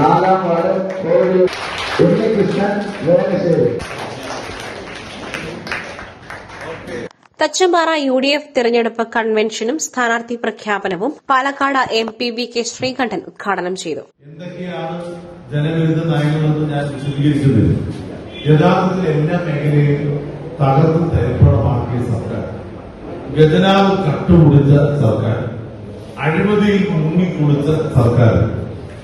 നാലാം വാർഡ് കോഴി Unnikrishnan Velassery Thachampara U D F തെരഞ്ഞെടുപ്പ് കൺവെൻഷനും സ്ഥാനാർത്ഥി പ്രഖ്യാപനവും Palakkad M P V K Sreekandan ഉദ്ഘാടനം ചെയ്തു. എന്തൊക്കെയാണ് ജനവിരുദ്ധ നയങ്ങളെന്ന് ഞാൻ വിശദീകരിക്കുന്നത് യഥാർത്ഥത്തിൽ എല്ലാ മേഖലയിലും തകർത്ത് തരിപ്പണമാക്കിയ സർക്കാർ. ഖജനാവ് കട്ടുപിടിച്ച സർക്കാർ. അഴിമതിയിൽ മുങ്ങിക്കുളിച്ച സർക്കാർ.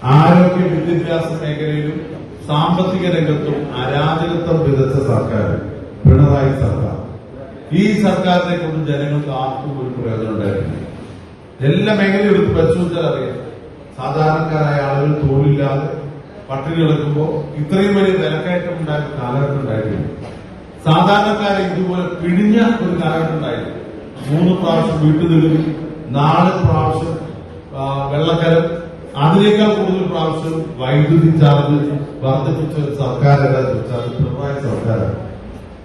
ആരോഗ്യ വിദ്യാഭ്യാസ മേഖലയിലും സാമ്പത്തിക രംഗത്തും അരാജകത്വം വിതച്ച സർക്കാർ പിണറായി സർക്കാർ. ഈ സർക്കാരിനെ കൊണ്ട് ജനങ്ങൾക്ക് ആർക്കും ഒരു പ്രയോജനം ഉണ്ടായിരുന്നില്ല. എല്ലാ മേഖലയും എടുത്ത് പരിശോധിച്ചാൽ അറിയാം. സാധാരണക്കാരായ ആളുകൾ തൊഴിലില്ലാതെ പട്ടിണി കിടക്കുമ്പോൾ ഇത്രയും വലിയ വിലക്കയറ്റം ഉണ്ടായ കാലഘട്ടം ഉണ്ടായിരുന്നു സാധാരണക്കാരെ ഇതുപോലെ പിഴിഞ്ഞ ഒരു കാലഘട്ടം ഉണ്ടായിരുന്നു മൂന്ന് പ്രാവശ്യം വീട്ടുനികുതി നാല് പ്രാവശ്യം വെള്ളക്കരം അതിനേക്കാൾ കൂടുതൽ പ്രാവശ്യം വൈദ്യുതി ചാർജ് വർദ്ധിപ്പിച്ച ഒരു അത് പിണറായി സർക്കാരാണ്.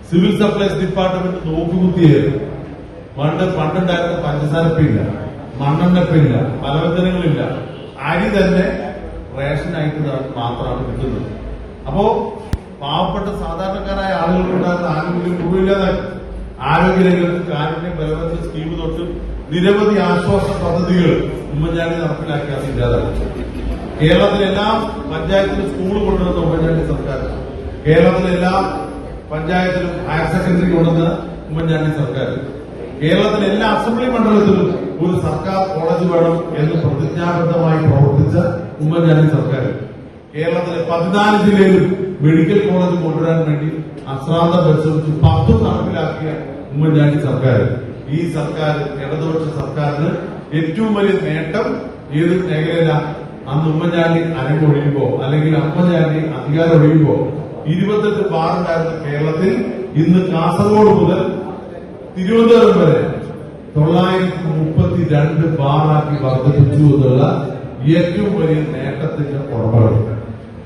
സിവിൽ സപ്ലൈസ് ഡിപ്പാർട്ട്മെന്റ് നോക്കുകുത്തിയായിരുന്നു പണ്ട് പണ്ടുണ്ടായിരുന്ന പഞ്ചസാരപ്പില്ല മണ്ണെണ്ണപ്പില്ല പലവ്യഞ്ജനങ്ങളില്ല. അരി തന്നെ റേഷനായിട്ട് മാത്രമാണ് കിട്ടുന്നത് അപ്പോ പാവപ്പെട്ട സാധാരണക്കാരായ ആളുകൾക്കുണ്ടാകുന്ന ആനുകൂല്യം ആരോഗ്യ ആരോഗ്യരംഗത്ത് കാരുണ്യ ബലവത്ത സ്കീം തൊട്ട് നിരവധി ആശ്വാസ പദ്ധതികൾ ഉമ്മൻചാണ്ടി നടപ്പിലാക്കി അത് ഇല്ലാതാക്കി പഞ്ചായത്തിൽ എല്ലാ പഞ്ചായത്തിലും സ്കൂൾ കൊണ്ടുവന്ന ഉമ്മൻചാണ്ടി സർക്കാർ കേരളത്തിലെല്ലാം പഞ്ചായത്തിലും ഹയർ സെക്കൻഡറി കൊണ്ടുവന്ന ഉമ്മൻചാണ്ടി സർക്കാർ കേരളത്തിലെ എല്ലാ അസംബ്ലി മണ്ഡലത്തിലും ഒരു സർക്കാർ കോളേജ് വേണം എന്ന് പ്രതിജ്ഞാബദ്ധമായി പ്രവർത്തിച്ച ഉമ്മൻചാണ്ടി സർക്കാർ കേരളത്തിലെ പതിനാല് ജില്ലയിലും മെഡിക്കൽ കോളേജ് കൊണ്ടുവരാൻ വേണ്ടി അശ്രാന്ത പരിശ്രമിച്ച് പത്തും നടപ്പിലാക്കിയ ഉമ്മൻചാണ്ടി സർക്കാർ ഈ സർക്കാർ ഇടതുപക്ഷ സർക്കാരിന് ഏറ്റവും വലിയ നേട്ടം ഏത് മേഖലയിലാണ് അന്ന് ഉമ്മൻചാണ്ടി അരങ്ങൊഴിയുമ്പോ അല്ലെങ്കിൽ അമ്മചാണ്ടി അധികാരം ഒഴിയുമ്പോ. ഇരുപത്തെട്ട് ബാറുണ്ടായിരുന്ന കേരളത്തിൽ ഇന്ന് കാസർഗോഡ് മുതൽ തിരുവനന്തപുരം വരെ തൊള്ളായിരത്തി മുപ്പത്തി രണ്ട് ബാറാക്കി വർദ്ധിപ്പിച്ചു എന്നുള്ള ഏറ്റവും വലിയ നേട്ടത്തിന്റെ ഉറപ്പാണ്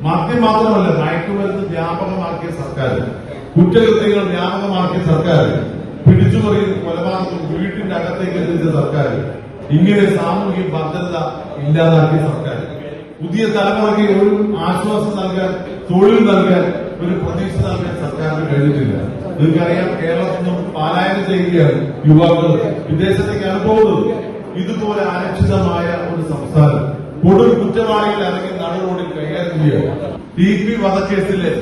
മദ്യം മാത്രമല്ല മയക്കുമരുന്ന് വ്യാപകമാക്കിയ സർക്കാർ കുറ്റകൃത്യങ്ങൾ വ്യാപകമാക്കിയ സർക്കാർ പിടിച്ചുപറിയും കൊലപാതകം വീട്ടിന്റെ അകത്തേക്ക് എത്തിച്ച സർക്കാർ ഇങ്ങനെ സാമൂഹിക ഭദ്രത ഇല്ലാതാക്കിയ സർക്കാർ പുതിയ തലമുറയ്ക്ക് ഒരു ആശ്വാസം നൽകാൻ തൊഴിൽ നൽകാൻ ഒരു പ്രതീക്ഷ നൽകാൻ സർക്കാരിന് കഴിഞ്ഞിട്ടില്ല. നിങ്ങൾക്കറിയാം കേരളത്തിൽ നിന്നും പാലായനം ചെയ്യുകയാണ് യുവാക്കൾ വിദേശത്തേക്കാണ് പോകുന്നത്. ഇതുപോലെ അരക്ഷിതമായ ഒരു സംസ്ഥാനം. കൊടും കുറ്റവാളികൾ ഇറങ്ങി നടു റോഡിൽ കൈകാര്യം ചെയ്യുക. ടി പി വധക്കേസിലെ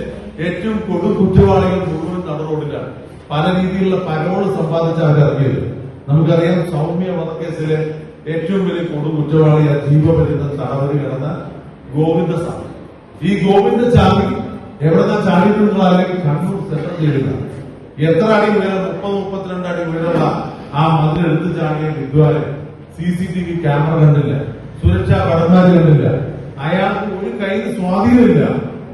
ഏറ്റവും കൊടും കുറ്റവാളികൾ മുഴുവൻ നടു റോഡിലാണ്. പല രീതിയിലുള്ള പരോൾ സമ്പാദിച്ച അവരറിയത് നമുക്കറിയാം സൗമ്യ വധക്കേസിലെ ഏറ്റവും വലിയ കൊടു കുറ്റവാളിയ ജീവപര്യന്തം തടവരി കിടന്ന ഗോവിന്ദസ്വാമി ഈ ഗോവിന്ദ ഗോവിന്ദസ്വാമി എവിടെന്നാ ചാടിയിട്ടുള്ള കണ്ണൂർ സെൻട്രൽ ജയിലിലാണ്. എത്ര അടി ഉയരം? മുപ്പത് മുപ്പത്തിരണ്ട് അടി ഉയരമുള്ള ആ മതിൽ എടുത്തു ചാടിയ വിദ്വാരൻ C C T V camera കണ്ടില്ല. സുരക്ഷാ ഭടന്മാര് കണ്ടില്ല. അയാൾക്ക് ഒരു കയ്യിൽ സ്വാധീനമില്ല.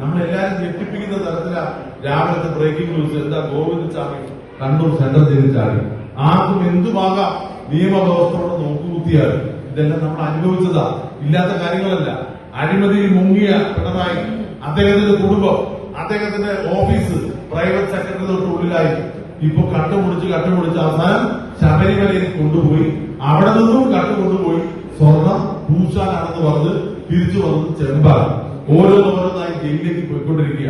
നമ്മളെല്ലാരും ഞെട്ടിപ്പിക്കുന്ന തരത്തിലാ രാവിലത്തെ ബ്രേക്കിംഗ് ന്യൂസ് എന്താ ഗോവിന്ദ് ചാടി കണ്ണൂർ സെൻട്രൽ ജയിലിൽ ചാടി. ആർക്കും എന്തുമാകാം നിയമവ്യവസ്ഥയോട് നോക്കുകുത്തിയാൽ? ഇതെല്ലാം നമ്മൾ അനുഭവിച്ചതാ. ഇല്ലാത്ത കാര്യങ്ങളല്ല. അഴിമതിയിൽ മുങ്ങിയ പിണറായി അദ്ദേഹത്തിന്റെ കുടുംബം അദ്ദേഹത്തിന്റെ ഓഫീസ് പ്രൈവറ്റ് സെക്രട്ടറി തൊട്ട് ഉള്ളിലായി. ഇപ്പൊ കട്ടുപിടിച്ച് കട്ടുപിടിച്ച് അവസാനം ശബരിമലയിൽ കൊണ്ടുപോയി. അവിടെ നിന്നും കട്ടുകൊണ്ടുപോയി സ്വർണം പൂശാനാണെന്ന് പറഞ്ഞ് തിരിച്ചു വന്നത് ചെമ്പാണ്. ഓരോന്നോരോന്നായി ജയിലിലേക്ക് പോയിക്കൊണ്ടിരിക്കുക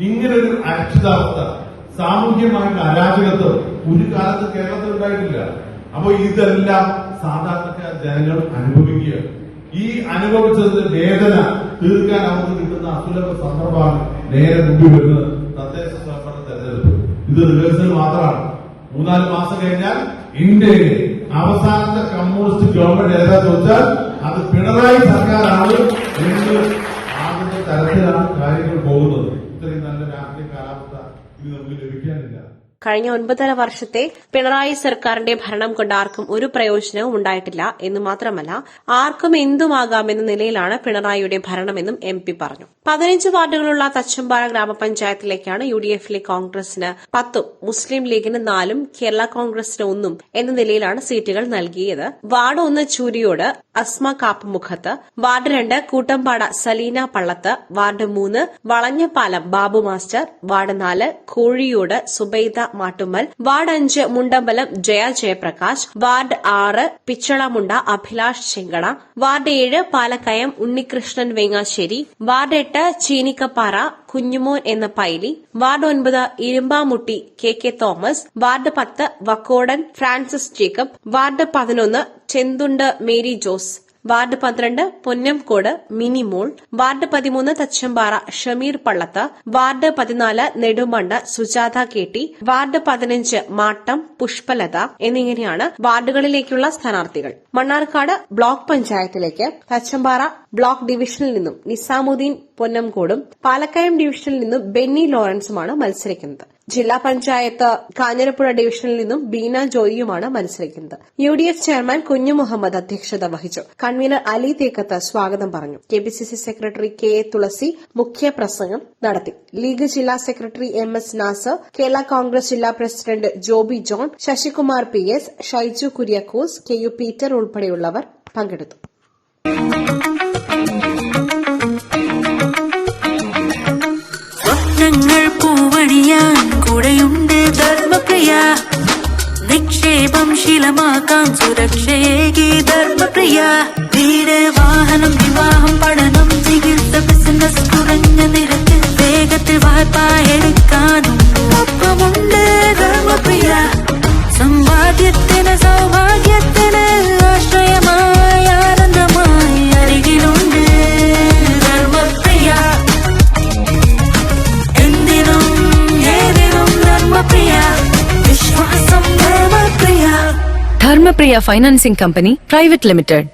ഇങ്ങനെ ഒരു അരക്ഷിതാവസ്ഥ സാമൂഹ്യമായിട്ട് അരാജകത്വം ഒരു കാലത്ത് കേരളത്തിൽ ഉണ്ടായിട്ടില്ല. അപ്പൊ ഇതെല്ലാം സാധാരണക്കാർ ജനങ്ങൾ അനുഭവിക്കുക. ഈ അനുഭവിച്ചതിന്റെ വേദന തീർക്കാൻ അവർക്ക് കിട്ടുന്ന അസുലഭ സന്ദർഭമാണ് നേരെ മുമ്പിൽ വരുന്നത് തദ്ദേശ സ്വയംഭരണ തെരഞ്ഞെടുപ്പ്. ഇത് റിഹേഴ്സൽ മാത്രമാണ്. മൂന്നാൽ മാസം കഴിഞ്ഞാൽ ഇന്ത്യയിലെ അവസാനത്തെ കമ്മ്യൂണിസ്റ്റ് ഗവൺമെന്റ് ഏതാ ചോദിച്ചാൽ അത് പിണറായി സർക്കാരാണ് എന്ന് ആകുന്ന തരത്തിലാണ് കഴിഞ്ഞ ഒൻപതര വർഷത്തെ പിണറായി സർക്കാരിന്റെ ഭരണം കൊണ്ട് ആർക്കും ഒരു പ്രയോജനവും ഉണ്ടായിട്ടില്ല എന്ന് മാത്രമല്ല ആർക്കും എന്തുമാകാമെന്ന നിലയിലാണ് പിണറായിയുടെ ഭരണമെന്നും എം പി പറഞ്ഞു. പതിനഞ്ച് വാർഡുകളുള്ള തച്ചമ്പാറ ഗ്രാമപഞ്ചായത്തിലേക്കാണ് യു ഡി എഫിലെ കോൺഗ്രസിന് പത്തും മുസ്ലിം ലീഗിന് നാലും കേരള കോൺഗ്രസിന് ഒന്നും എന്ന നിലയിലാണ് സീറ്റുകൾ നൽകിയത്. വാർഡ് ഒന്ന് ചൂരിയോട് അസ്മ കാപ്പുമുഖത്ത് വാർഡ് രണ്ട് കൂട്ടമ്പാട സലീന പള്ളത്ത് വാർഡ് മൂന്ന് വളഞ്ഞപാലം ബാബു മാസ്റ്റർ വാർഡ് നാല് കോഴിയോട് സുബൈദ മാട്ടുമ്മൽ വാർഡ് അഞ്ച് മുണ്ടമ്പലം ജയ ജയപ്രകാശ് വാർഡ് ആറ് പിച്ചളമുണ്ട അഭിലാഷ് ചെങ്കട വാർഡ് ഏഴ് പാലക്കയം ഉണ്ണികൃഷ്ണൻ വേങ്ങാശ്ശേരി വാർഡ് എട്ട് ചീനിക്കപ്പാറ കുഞ്ഞുമോൻ എന്ന പൈലി വാർഡ് ഒൻപത് Irumbamutti K K Thomas ward പത്ത് വക്കോടൻ ഫ്രാൻസിസ് ജേക്കബ് വാർഡ് പതിനൊന്ന് ചെന്തുണ്ട് മേരി ജോസ്. വാർഡ് പന്ത്രണ്ട് പൊന്നംകോട് മിനിമോൾ വാർഡ് പതിമൂന്ന് തച്ചമ്പാറ ഷമീർ പള്ളത്ത് വാർഡ് പതിനാല് Nedumannu Sujatha K T ward പതിനഞ്ച് മാട്ടം പുഷ്പലത എന്നിങ്ങനെയാണ് വാർഡുകളിലേക്കുള്ള സ്ഥാനാർത്ഥികൾ. മണ്ണാർക്കാട് ബ്ലോക്ക് പഞ്ചായത്തിലേക്ക് തച്ചമ്പാറ ബ്ലോക്ക് ഡിവിഷനിൽ നിന്നും നിസാമുദ്ദീൻ പൊന്നംകോടും പാലക്കയം ഡിവിഷനിൽ നിന്നും ബെന്നി ലോറൻസുമാണ് മത്സരിക്കുന്നത്. ജില്ലാ പഞ്ചായത്ത് കാഞ്ഞിരപ്പുഴ ഡിവിഷനിൽ നിന്നും ബീന ജോയിയുമാണ് മത്സരിക്കുന്നത്. യു ഡി എഫ് ചെയർമാൻ കുഞ്ഞു മുഹമ്മദ് അധ്യക്ഷത വഹിച്ചു. കൺവീനർ അലി തേക്കത്ത് സ്വാഗതം പറഞ്ഞു. K P C C secretary K A Thulasi മുഖ്യ പ്രസംഗം നടത്തി. ലീഗ് ജില്ലാ secretary M S Nasar Kerala Congress ജില്ലാ president Joby John Sasikumar P S Shaiju Kuriakose K U Peter ഉൾപ്പെടെയുള്ളവർ പങ്കെടുത്തു. പൂവണിയാൻ കൂടെയുണ്ട് ധർമ്മപ്രിയ. നിക്ഷേപം ശീലമാക്കാം സുരക്ഷയേകി ധർമ്മപ്രിയ. വീട് വാഹനം വിവാഹം പഠനം ചികിത്സ ബിസിനസ് കുറഞ്ഞ നിരക്ക് വേഗത്തിൽ വായ്പ എടുക്കാനും Dharmapriya financing company private limited